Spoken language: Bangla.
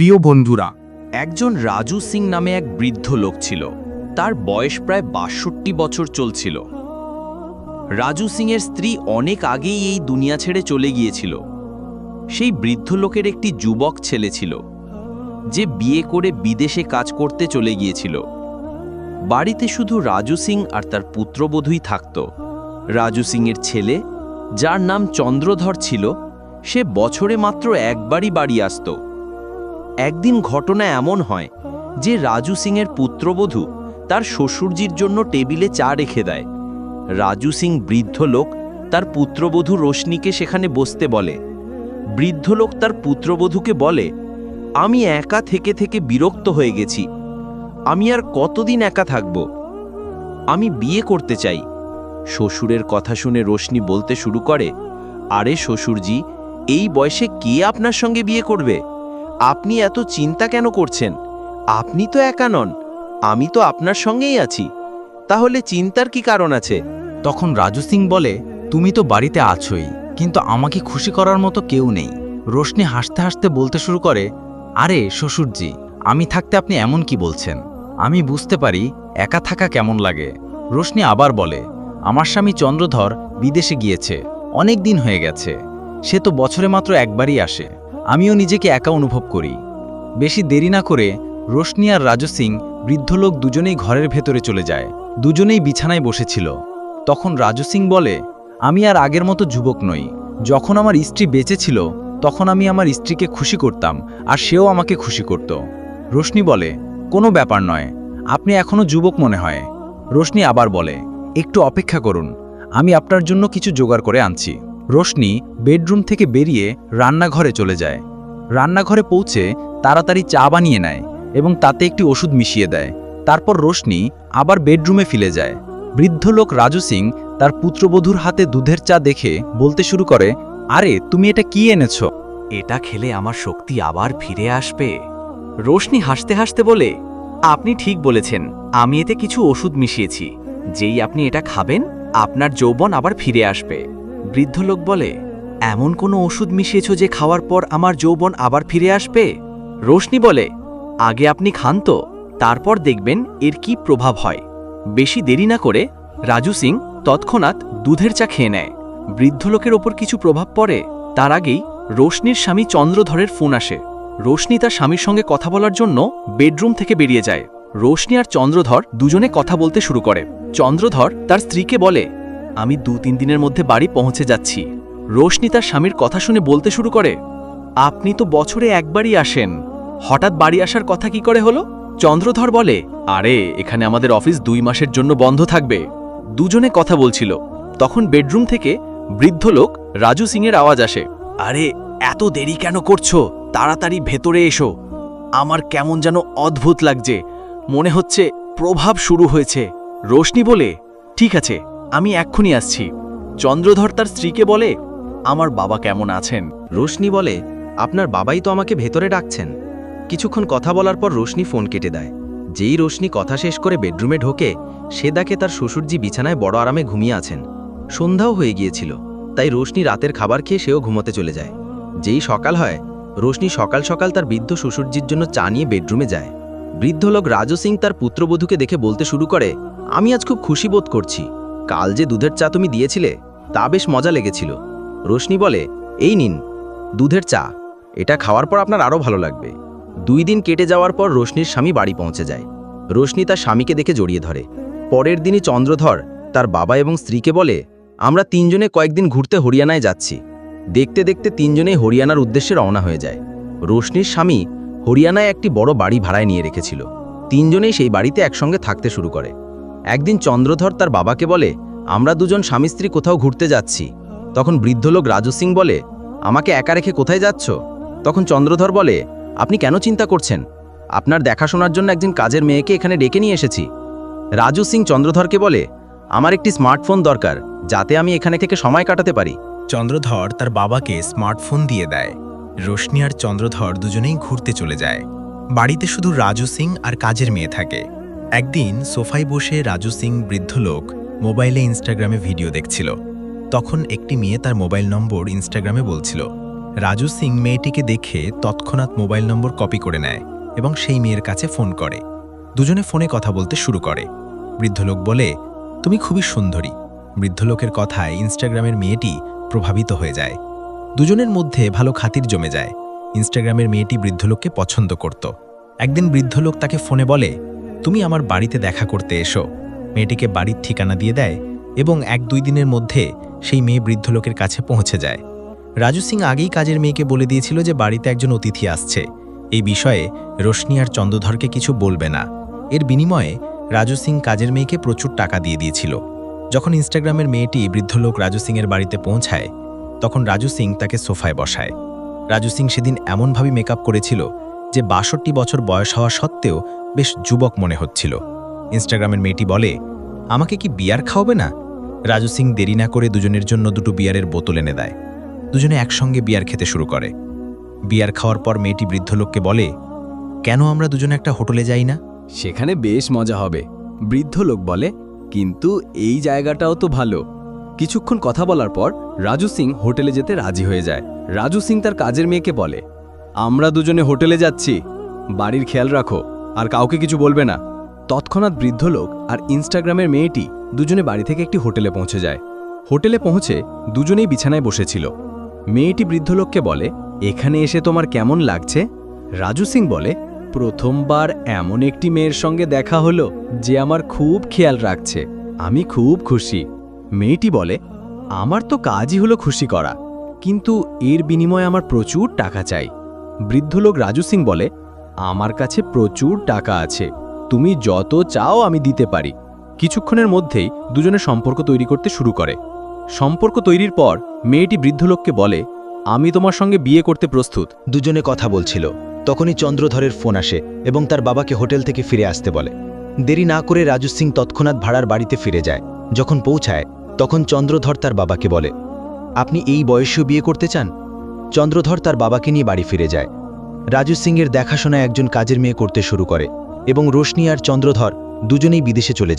প্রিয় বন্ধুরা, একজন রাজু সিং নামে এক বৃদ্ধ লোক ছিল। তার বয়স প্রায় বাষট্টি বছর চলছিল। রাজু সিংয়ের স্ত্রী অনেক আগেই এই দুনিয়া ছেড়ে চলে গিয়েছিল। সেই বৃদ্ধ লোকের একটি যুবক ছেলে ছিল, যে বিয়ে করে বিদেশে কাজ করতে চলে গিয়েছিল। বাড়িতে শুধু রাজু সিং আর তার পুত্রবধূই থাকত। রাজু সিংয়ের ছেলে, যার নাম চন্দ্রধর ছিল, সে বছরে মাত্র একবারই বাড়ি আসতো। একদিন ঘটনা এমন হয় যে রাজু সিংয়ের পুত্রবধূ তার শ্বশুরজির জন্য টেবিলে চা রেখে দেয়। রাজু সিং বৃদ্ধ লোক তার পুত্রবধূ রোশনিকে সেখানে বসতে বলে। বৃদ্ধ লোক তার পুত্রবধূকে বলে, আমি একা থেকে থেকে বিরক্ত হয়ে গেছি। আমি আর কতদিন একা থাকব? আমি বিয়ে করতে চাই। শ্বশুরের কথা শুনে রোশনি বলতে শুরু করে, আরে শ্বশুরজি, এই বয়সে কে আপনার সঙ্গে বিয়ে করবে? আপনি এত চিন্তা কেন করছেন? আপনি তো একা নন, আমি তো আপনার সঙ্গেই আছি। তাহলে চিন্তার কি কারণ আছে? তখন রাজু সিং বলে, তুমি তো বাড়িতে আছোই, কিন্তু আমাকে খুশি করার মতো কেউ নেই। রোশনি হাসতে হাসতে বলতে শুরু করে, আরে শ্বশুরজি, আমি থাকতে আপনি এমন কি বলছেন? আমি বুঝতে পারি একা থাকা কেমন লাগে। রোশনি আবার বলে, আমার স্বামী চন্দ্রধর বিদেশে গিয়েছে, অনেক দিন হয়ে গেছে। সে তো বছরে মাত্র একবারই আসে। আমিও নিজেকে একা অনুভব করি। বেশি দেরি না করে রোশনি আর রাজু সিং বৃদ্ধ লোক দুজনেই ঘরের ভেতরে চলে যায়। দুজনেই বিছানায় বসেছিল। তখন রাজু সিং বলে, আমি আর আগের মতো যুবক নই। যখন আমার স্ত্রী বেঁচে ছিল, তখন আমি আমার স্ত্রীকে খুশি করতাম আর সেও আমাকে খুশি করত। রোশনি বলে, কোনো ব্যাপার নয়। আপনি এখনও যুবক মনে হয়। রোশনি আবার বলে, একটু অপেক্ষা করুন। আমি আপনার জন্য কিছু জোগাড় করে আনছি। রোশনি বেডরুম থেকে বেরিয়ে রান্নাঘরে চলে যায়। রান্নাঘরে পৌঁছে তাড়াতাড়ি চা বানিয়ে নেয় এবং তাতে একটি ওষুধ মিশিয়ে দেয়। তারপর রোশনি আবার বেডরুমে ফিরে যায়। বৃদ্ধ লোক রাজু সিং তার পুত্রবধূর হাতে দুধের চা দেখে বলতে শুরু করে, আরে, তুমি এটা কি এনেছ? এটা খেলে আমার শক্তি আবার ফিরে আসবে। রোশনি হাসতে হাসতে বলে, আপনি ঠিক বলেছেন, আমি এতে কিছু ওষুধ মিশিয়েছি। যেই আপনি এটা খাবেন, আপনার যৌবন আবার ফিরে আসবে। বৃদ্ধ লোক বলে, এমন কোনো ওষুধ মিশিয়েছ যে খাওয়ার পর আমার যৌবন আবার ফিরে আসবে? রোশনি বলে, আগে আপনি খান তো, তারপর দেখবেন এর কি প্রভাব হয়। বেশি দেরি না করে রাজু সিং তৎক্ষণাৎ দুধের চা খেয়ে নেয়। বৃদ্ধ লোকের ওপর কিছু প্রভাব পড়ে, তার আগেই রোশনির স্বামী চন্দ্রধরের ফোন আসে। রোশনি তার স্বামীর সঙ্গে কথা বলার জন্য বেডরুম থেকে বেরিয়ে যায়। রোশনি আর চন্দ্রধর দুজনে কথা বলতে শুরু করে। চন্দ্রধর তার স্ত্রীকে বলে আমি দু তিন দিনের মধ্যে বাড়ি পৌঁছে যাচ্ছি। রোশনি তার স্বামীর কথা শুনে বলতে শুরু করে, আপনি তো বছরে একবারই আসেন। হঠাৎ বাড়ি আসার কথা কি করে হলো? চন্দ্রধর বলে, আরে, এখানে আমাদের অফিস দুই মাসের জন্য বন্ধ থাকবে। দুজনে কথা বলছিল। তখন বেডরুম থেকে বৃদ্ধ লোক রাজু সিংয়ের আওয়াজ আসে, আরে, এত দেরি কেন করছ? তাড়াতাড়ি ভেতরে এসো। আমার কেমন যেন অদ্ভুত লাগছে। মনে হচ্ছে প্রভাব শুরু হয়েছে। রোশনি বলে, ঠিক আছে আমি এক্ষুনি আসছি। চন্দ্রধর তার স্ত্রীকে বলে, আমার বাবা কেমন আছেন? রোশনি বলে, আপনার বাবাই তো আমাকে ভেতরে ডাকছেন। কিছুক্ষণ কথা বলার পর রোশনি ফোন কেটে দেয়। যেই রোশনি কথা শেষ করে বেডরুমে ঢোকে, সে দেখে তার শ্বশুরজি বিছানায় বড় আরামে ঘুমিয়ে আছেন। সন্ধ্যাও হয়ে গিয়েছিল, তাই রোশনি রাতের খাবার খেয়ে সেও ঘুমোতে চলে যায়। যেই সকাল হয়, রোশনি সকাল সকাল তার বৃদ্ধ শ্বশুরজির জন্য চা নিয়ে বেডরুমে যায়। বৃদ্ধ লোক রাজু সিং তার পুত্রবধূকে দেখে বলতে শুরু করে, আমি আজ খুব খুশি বোধ করছি। কাল যে দুধের চা তুমি দিয়েছিলে, তা বেশ মজা লেগেছিল। রোশনি বলে, এই নিন, দুধের চা। এটা খাওয়ার পর আপনার আরও ভালো লাগবে। দুই দিন কেটে যাওয়ার পর রোশনির স্বামী বাড়ি পৌঁছে যায়। রোশনি তার স্বামীকে দেখে জড়িয়ে ধরে। পরের দিনই চন্দ্রধর তার বাবা এবং স্ত্রীকে বলে, আমরা তিনজনে কয়েকদিন ঘুরতে হরিয়ানায় যাচ্ছি। দেখতে দেখতে তিনজনেই হরিয়ানার উদ্দেশ্যে রওনা হয়ে যায়। রোশনির স্বামী হরিয়ানায় একটি বড় বাড়ি ভাড়ায় নিয়ে রেখেছিল। তিনজনেই সেই বাড়িতে একসঙ্গে থাকতে শুরু করে। একদিন চন্দ্রধর তার বাবাকে বলে, আমরা দুজন স্বামী স্ত্রী কোথাও ঘুরতে যাচ্ছি। তখন বৃদ্ধ লোক রাজু সিং বলে, আমাকে একা রেখে কোথায় যাচ্ছ? তখন চন্দ্রধর বলে, আপনি কেন চিন্তা করছেন? আপনার দেখাশোনার জন্য একজন কাজের মেয়েকে এখানে ডেকে নিয়ে এসেছি। রাজু সিং চন্দ্রধরকে বলে, আমার একটি স্মার্টফোন দরকার, যাতে আমি এখানে থেকে সময় কাটাতে পারি। চন্দ্রধর তার বাবাকে স্মার্টফোন দিয়ে দেয়। রোশনি আর চন্দ্রধর দুজনেই ঘুরতে চলে যায়। বাড়িতে শুধু রাজু সিং আর কাজের মেয়ে থাকে। একদিন সোফায় বসে রাজু সিং বৃদ্ধ লোক মোবাইলে ইনস্টাগ্রামে ভিডিও দেখছিল। তখন একটি মেয়ে তার মোবাইল নম্বর ইনস্টাগ্রামে বলছিল, রাজু সিং মেয়েটিকে দেখে তৎক্ষণাৎ মোবাইল নম্বর কপি করে নেয় এবং সেই মেয়ের কাছে ফোন করে। দুজনে ফোনে কথা বলতে শুরু করে। বৃদ্ধ লোক বলে, তুমি খুবই সুন্দরী। বৃদ্ধ লোকের কথায় ইনস্টাগ্রামের মেয়েটি প্রভাবিত হয়ে যায়। দুজনের মধ্যে ভালো খাতির জমে যায়। ইনস্টাগ্রামের মেয়েটি বৃদ্ধ লোককে পছন্দ করত। একদিন বৃদ্ধ লোক তাকে ফোনে বলে তুমি আমার বাড়িতে দেখা করতে এসো। মেয়েটিকে বাড়ির ঠিকানা দিয়ে দেয় এবং এক দুই দিনের মধ্যে সেই মেয়ে বৃদ্ধ লোকের কাছে পৌঁছে যায়। রাজু সিং আগেই কাজের মেয়েকে বলে দিয়েছিল যে বাড়িতে একজন অতিথি আসছে। এই বিষয়ে রোশনি আর চন্দ্রধরকে কিছু বলবে না। এর বিনিময়ে রাজু সিং কাজের মেয়েকে প্রচুর টাকা দিয়ে দিয়েছিল। যখন ইনস্টাগ্রামের মেয়েটি বৃদ্ধ লোক রাজু সিংয়ের বাড়িতে পৌঁছায়, তখন রাজু সিং তাকে সোফায় বসায়। রাজু সিং সেদিন এমনভাবে মেকআপ করেছিল যে বাষট্টি বছর বয়স হওয়া সত্ত্বেও বেশ যুবক মনে হচ্ছিল। ইনস্টাগ্রামের মেয়েটি বলে, আমাকে কি বিয়ার খাওয়াবে না? রাজু সিং দেরি না করে দুজনের জন্য দুটো বিয়ারের বোতল এনে দেয়। দুজনে একসঙ্গে বিয়ার খেতে শুরু করে। বিয়ার খাওয়ার পর মেয়েটি বৃদ্ধ লোককে বলে, কেন আমরা দুজনে একটা হোটেলে যাই না? সেখানে বেশ মজা হবে, বৃদ্ধ লোক বলে, কিন্তু এই জায়গাটাও তো ভালো। কিছুক্ষণ কথা বলার পর রাজু সিং হোটেলে যেতে রাজি হয়ে যায়। রাজু সিং তার কাজের মেয়েকে বলে, আমরা দুজনে হোটেলে যাচ্ছি। বাড়ির খেয়াল রাখো। আর কাউকে কিছু বলবে না। তৎক্ষণাৎ বৃদ্ধ লোক আর ইনস্টাগ্রামের মেয়েটি দুজনে বাড়ি থেকে একটি হোটেলে পৌঁছে যায়। হোটেলে পৌঁছে দুজনেই বিছানায় বসেছিল। মেয়েটি বৃদ্ধ লোককে বলে, এখানে এসে তোমার কেমন লাগছে? রাজু সিং বলে, প্রথমবার এমন একটি মেয়ের সঙ্গে দেখা হলো যে আমার খুব খেয়াল রাখছে। আমি খুব খুশি। মেয়েটি বলে, আমার তো কাজই হলো খুশি করা, কিন্তু এর বিনিময়ে আমার প্রচুর টাকা চাই। বৃদ্ধ লোক রাজু সিং বলে আমার কাছে প্রচুর টাকা আছে। তুমি যত চাও আমি দিতে পারি। কিছুক্ষণের মধ্যেই দুজনে সম্পর্ক তৈরি করতে শুরু করে। সম্পর্ক তৈরির পর মেয়েটি বৃদ্ধ লোককে বলে, আমি তোমার সঙ্গে বিয়ে করতে প্রস্তুত। দুজনে কথা বলছিল। তখনই চন্দ্রধরের ফোন আসে এবং তার বাবাকে হোটেল থেকে ফিরে আসতে বলে। দেরি না করে রাজু সিং তৎক্ষণাৎ ভাড়ার বাড়িতে ফিরে যায়। যখন পৌঁছায়, তখন চন্দ্রধর তার বাবাকে বলে, আপনি এই বয়সেও বিয়ে করতে চান? চন্দ্রধর তার বাবাকে নিয়ে বাড়ি ফিরে যায়। রাজু সিংয়ের দেখাশোনা একজন কাজের মেয়ে করতে শুরু করে, এবং রোশনি আর চন্দ্রধর দুজনেই বিদেশে চলে যায়।